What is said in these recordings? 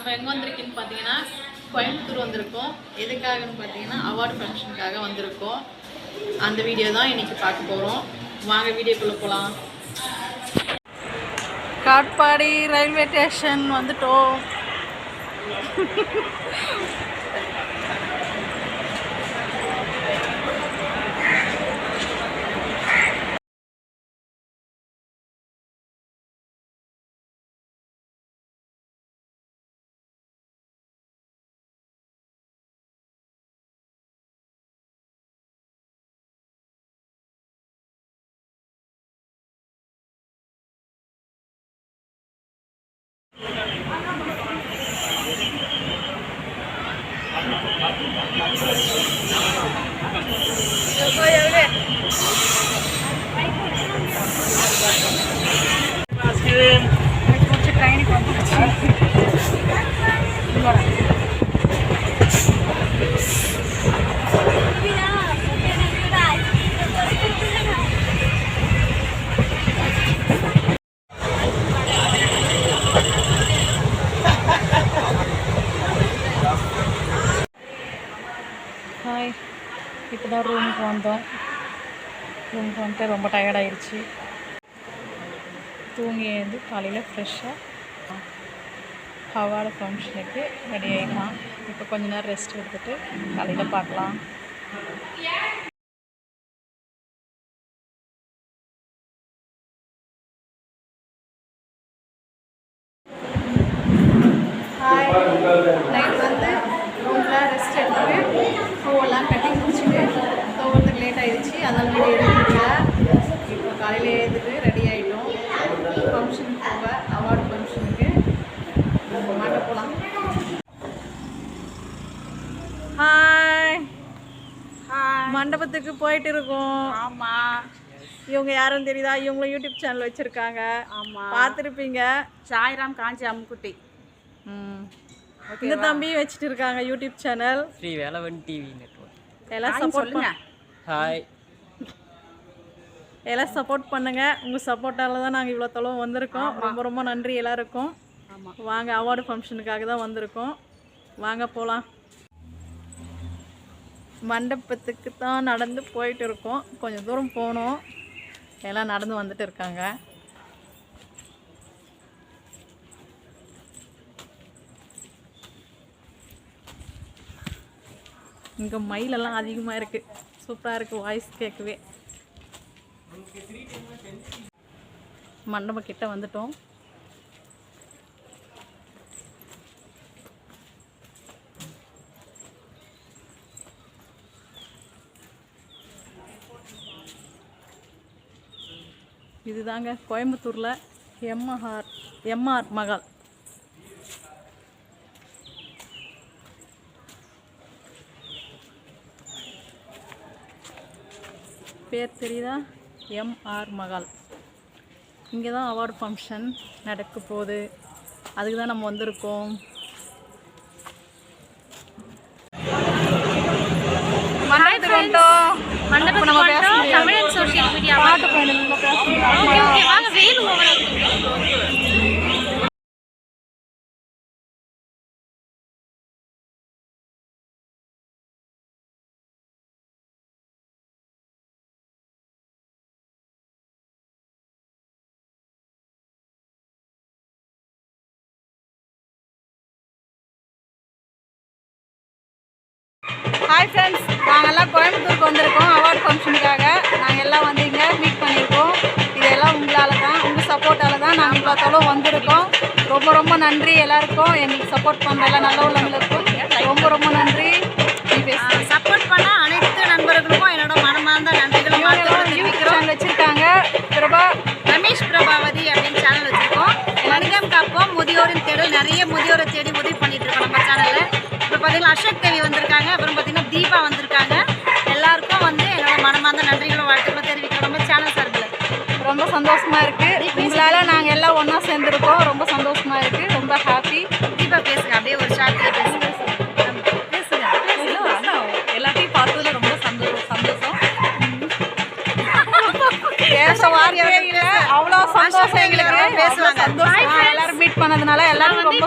நம்ம எங்கே வந்திருக்கோன்னு பார்த்தீங்கன்னா கோயம்புத்தூர் வந்திருக்கோம். எதுக்காகன்னு பார்த்தீங்கன்னா அவார்டு ஃபங்க்ஷனுக்காக வந்திருக்கோம். அந்த வீடியோ தான் இன்றைக்கி பார்க்க போகிறோம் வாங்க வீடியோக்குள்ளே போகலாம் காட்பாடி ரயில்வே ஸ்டேஷன் வந்துட்டோம். আজকে இப்போ ரூமுக்கு வந்தோம். ரூமுக்கு வந்துட்டு ரொம்ப டயர்டாயிடுச்சு தூங்கி எழுந்து காலையில் ஃப்ரெஷ்ஷாக ஹவால ஃபங்க்ஷனுக்கு ரெடி ஆகிடலாம் இப்போ கொஞ்ச நேரம் ரெஸ்ட் எடுத்துகிட்டு காலையில் பார்க்கலாம் ஹாய் நைட் வந்து ரூமில் ரெஸ்ட் எடுத்துட்டு பூவெல்லாம் கட்டி முடிச்சுட்டு தூங்குறதுக்கு லேட் எடுக்கல இப்போ காலையில் எழுந்துட்டு ரெடி ஆகிட்டோம் ஃபங்க்ஷனுக்கு போக அவார்டு ஃபங்க்ஷனுக்கு மாட்ட போகலாம் ஹாய் மண்டபத்துக்கு போயிட்டு இருக்கோம். ஆமாம் இவங்க யாரும் தெரியுதா? இவங்களும் யூடியூப் சேனல் வச்சுருக்காங்க. ஆமாம் பார்த்துருப்பீங்க? சாய்ராம் காஞ்சி அம்முக்குட்டி. ம். இந்த தம்பியும் வச்சுட்டு இருக்காங்க YouTube channel Sri Velavan TV network எல்லாம் சப்போர்ட் சொல்லுங்க. ஹாய் எல்லாம் சப்போர்ட் பண்ணுங்க. உங்கள் சப்போர்ட்டால தான் நாங்கள் இவ்வளோ தொலைவு வந்திருக்கோம். ரொம்ப ரொம்ப நன்றி எல்லாருக்கும். வாங்க அவார்டு ஃபங்க்ஷனுக்காக தான் வந்திருக்கோம். வாங்க போகலாம் மண்டபத்துக்கு தான் நடந்து போயிட்டு இருக்கோம். கொஞ்சம் தூரம் போகணும் எல்லாம் நடந்து வந்துட்டு இருக்காங்க. இங்கே மயிலெல்லாம் அதிகமாக இருக்குது சூப்பராக இருக்குது வாய்ஸ் கேட்கவே. மண்டபம் கிட்ட வந்துட்டோம். இதுதாங்க கோயம்புத்தூரில் எம்ஆர் எம்ஆர் மகால் பேர் தெரியுதா? எம்ஆர் மகால் இங்கே தான் அவார்டு ஃபங்க்ஷன் நடக்க போகுது அதுக்கு தான் நம்ம வந்திருக்கோம் மண்டபத்துக்கு வந்துட்டோம் தமிழன் சோஷியல் மீடியா பாட்டு பாடுங்க ஹாய் ஃப்ரெண்ட்ஸ் நாங்கெல்லாம் கோயம்புத்தூருக்கு வந்திருக்கோம். அவார்ட் ஃபங்க்ஷனுக்காக நாங்கள் எல்லாம் வந்து இங்கே மீட் பண்ணியிருக்கோம். இதெல்லாம் உங்களால் தான் உங்கள் சப்போர்ட்டால் தான் நாங்கள் இவ்வளோ தொலைவு வந்திருக்கோம். ரொம்ப ரொம்ப நன்றி எல்லாருக்கும். எங்களுக்கு சப்போர்ட் பண்ணுற எல்லா நல்ல உள்ளவங்களுக்கும் ரொம்ப ரொம்ப நன்றி. சப்போர்ட் பண்ண அனைத்து நண்பர்களுக்கும் என்னோட மனமார்ந்த நன்றிகளும் சேனல் வச்சுருக்காங்க. பிரபா. ரமேஷ் பிரபாவதி அப்படின்னு சேனல் வச்சிருக்கோம். மனிதம் காப்போம். முதியோரின் தேடல். நிறைய முதியோரை தேடி உதவி பண்ணிட்டு இருக்கோம் நம்ம சேனல்ல இப்போ பார்த்தீங்கன்னா அசோக் தேவி வந்திருக்காங்க. அப்புறம் பார்த்தீங்கன்னா தீபா வந்திருக்காங்க. எல்லாருக்கும் வந்து என்னோட மனமார்ந்த நன்றிகளும் வாழ்த்துக்களும் தெரிவிக்கிறோம். நம்ம சேனல் சார்பில். ரொம்ப சந்தோஷமா இருக்கு. உங்களால் நாங்கள் எல்லாம் ஒன்றா சேர்ந்துருக்கோம். ரொம்ப சந்தோஷமா இருக்கு. ரொம்ப ஹாப்பி தீபா பேசுங்க. அப்படியே ஒரு ஷார்ட்லேயே பேசுங்க. பேசுங்க. எல்லாத்தையும் பார்த்ததுல ரொம்ப சந்தோஷம் சந்தோஷம். பேச அவ்வளோ சந்தோஷம் எங்களுக்கு. பேசுவாங்க. எல்லாரும் மீட் பண்ணதுனால எல்லாரும் ரொம்ப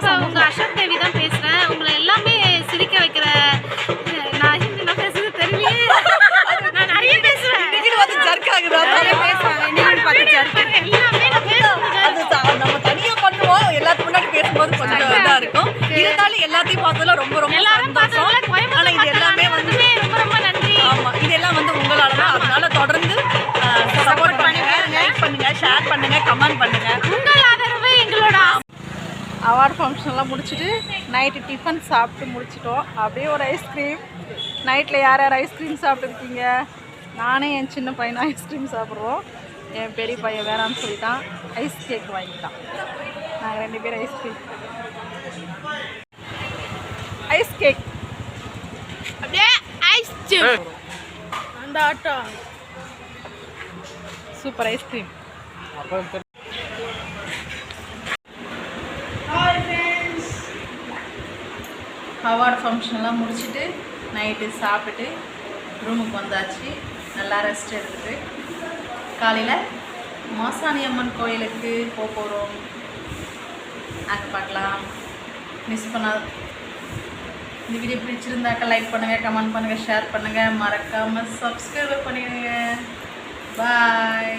பண்ணுங்க ஷேர் பண்ணுங்க கமெண்ட் பண்ணுங்க. உங்கள் ஆதரவு எங்களோட அவார்ட் ஃபங்க்ஷன்லாம் முடிச்சுட்டு நைட்டு டிஃபன் சாப்பிட்டு முடிச்சிட்டோம். அப்படியே ஒரு ஐஸ்கிரீம் நைட்டில் யார் யார் ஐஸ்கிரீம் சாப்பிட்ருக்கீங்க நானே என் சின்ன பையனும் ஐஸ்கிரீம் சாப்பிட்றோம். என் பெரிய பையன் வேணாம்னு சொல்லிட்டான். ஐஸ் கேக் வாங்கிட்டான். நாங்கள் ரெண்டு பேரும் ஐஸ்கிரீம் ஐஸ் கேக் அப்படியே ஐஸ் அந்த auto super ice cream award ஃபங்க்ஷன்லாம் முடிச்சுட்டு நைட்டு சாப்பிட்டுட்டு ரூமுக்கு வந்தாச்சு. நல்லா ரெஸ்ட் எடுத்துட்டு காலையில் மாசாணி அம்மன் கோயிலுக்கு போக போகிறோம் அங்கே பார்க்கலாம். மிஸ் பண்ணாத இந்த வீடியோ பிடிச்சிருந்தாக்கா லைக் பண்ணுங்கள் கமெண்ட் பண்ணுங்கள் ஷேர் பண்ணுங்கள் மறக்காமல் சப்ஸ்கிரைப் பண்ணிடுங்க. பாய்